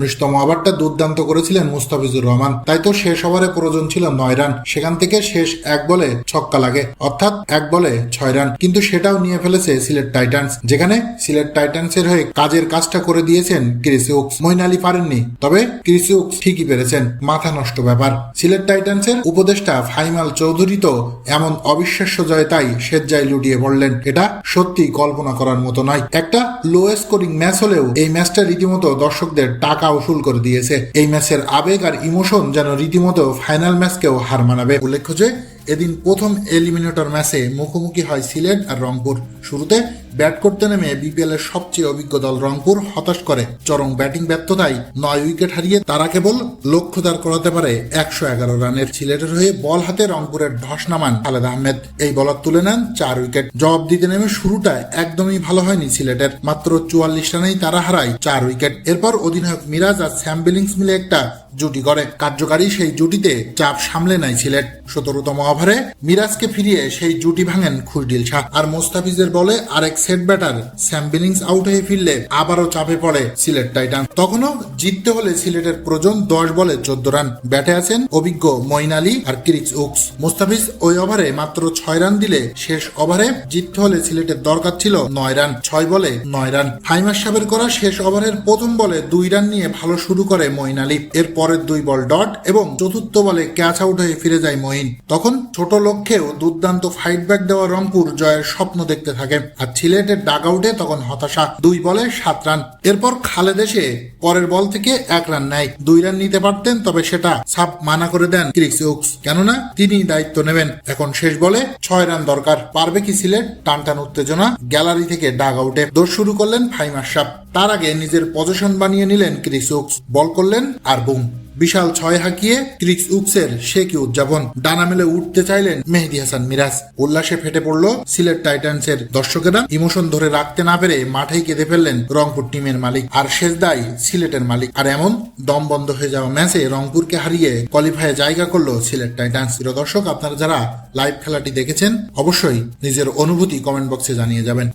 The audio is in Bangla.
উনিশতম ওভারটা দুর্দান্ত করেছিলেন মুস্তাফিজুর রহমান। তাই তো শেষ ওভারে প্রয়োজন ছিল নয় রান। সেখান থেকে শেষ এক বলে ছক্কা লাগে, অর্থাৎ এক বলে ছয় রান। কিন্তু সেটাও নিয়ে ফেলেছে সিলেট টাইটান্স, যেখানে সিলেট টাইটান্সের হয়ে কাজের কাজটা করে দিয়েছেন ক্রিসিউক্স মইন আলী পারেননি, তবে ক্রিসিউক্স ঠিকই পেরেছেন। মাথা নষ্ট ব্যাপার। সিলেট টাইটান্সের উপদেষ্টা ফাইমাল চৌধুরী তো এমন অবিশ্বাস্য জয় তাই স্বেচ্ছায় লুটিয়ে পড়লেন। এটা সত্যি কল্পনা করার মতো নয়। একটা লো স্কোরিং ম্যাচ হলেও এই ম্যাচটা রীতিমতো দর্শকদের টাকা উসুল করে দিয়েছে। এই ম্যাচের আবেগ আর ইমোশন যেন রীতিমতো ফাইনাল ম্যাচকেও হার মানাবে। উল্লেখ্য যে, এদিন প্রথম এলিমিনেটর ম্যাচে মুখোমুখি হয় সিলেট আর রংপুর। শুরুতে ব্যাট করতে নেমে বিপিএল এর সবচেয়ে অভিজ্ঞ দল রংপুর হতাশ করে। চরম ব্যাটিং ব্যর্থতায় নয় উইকেট হারিয়ে তারা কেবল লক্ষ্য দাঁড় করাতে পারে একশো এগারো রানের সিলেটের হয়ে বল হাতে রংপুরের ধস নামান খালেদ আহমেদ। এই বলার তুলে নেন চার উইকেট। জবাব দিতে নেমে শুরুটা একদমই ভালো হয়নি সিলেটের। মাত্র চুয়াল্লিশ রানেই তারা হারায় চার উইকেট। এরপর অধিনায়ক মিরাজ আর স্যাম বিলিংস মিলে একটা জুটি করে কার্যকারী সেই জুটিতে চাপ সামলে নেয় সিলেট। সতেরোতম ওভারে মিরাজকে ফিরিয়ে সেই জুটি ভাঙেন খুশডিল শাহ। আর মোস্তাফিজের বলে আরেক set batter, Sam Billings out হয়ে ফিরলে আবারও চাপে পড়ে সিলেট টাইটান তখনও জিততে হলে সিলেটের প্রয়োজন দশ বলে চোদ্দ রান। ব্যাটে আছেন অভিজ্ঞ মইন আলী আর ক্রিক্স উক্স। মোস্তাফিজ ওই ওভারে মাত্র ছয় রান দিলে শেষ ওভারে জিততে হলে সিলেটের দরকার ছিল নয় রান, ছয় বলে নয় রান। ফাইমার সাহেবের করা শেষ ওভারের প্রথম বলে দুই রান নিয়ে ভালো শুরু করে মইন আলী। এর পরের দুই বল ডট এবং চতুর্থ বলে ক্যাচ আউট হয়ে ফিরে যায় মইন তখন ছোট লক্ষ্যেও দুর্দান্ত ফাইট ব্যাক দেওয়া রংপুর জয়ের স্বপ্ন দেখতে থাকে। আর সিলেটের ডাগ আউটে তখন হতাশা। দুই বলে সাত রান। এরপর খালেদ এসে পরের বল থেকে এক রান নেয়। দুই রান নিতে পারতেন, তবে সেটা সাপ মানা করে দেন ক্রিক্স উক্স কেননা তিনি দায়িত্ব নেবেন। এখন শেষ বলে ছয় রান দরকার। পারবে কি সিলেট? টান টান উত্তেজনা গ্যালারি থেকে ডাগ আউটে দৌড় শুরু করলেন ফাইমার সাপ তার আগে নিজের পজিশন বানিয়ে নিলেন ক্রিস উক্স বল করলেন আর বুম বিশাল ছয় হাঁকিয়ে ক্রিক্স উক্সের সে কি উদযাপন? ডানা মেলে উঠতে চাইলেন মেহেদি হাসান মিরাজ। উল্লাসে ফেটে পড়ল সিলেট টাইটান্সের দর্শকেরা। ইমোশন ধরে রাখতে না পেরে মাঠেই কেঁদে ফেললেন রংপুর টিমের মালিক। আর শেষ দায় সিলেটের মালিক। আর এমন দম বন্ধ হয়ে যাওয়া ম্যাচে রংপুরকে হারিয়ে কোয়ালিফায়ে জায়গা করল সিলেট টাইটান্স। প্রিয় দর্শক, আপনারা যারা লাইভ খেলাটি দেখেছেন, অবশ্যই নিজের অনুভূতি কমেন্ট বক্সে জানিয়ে যাবেন।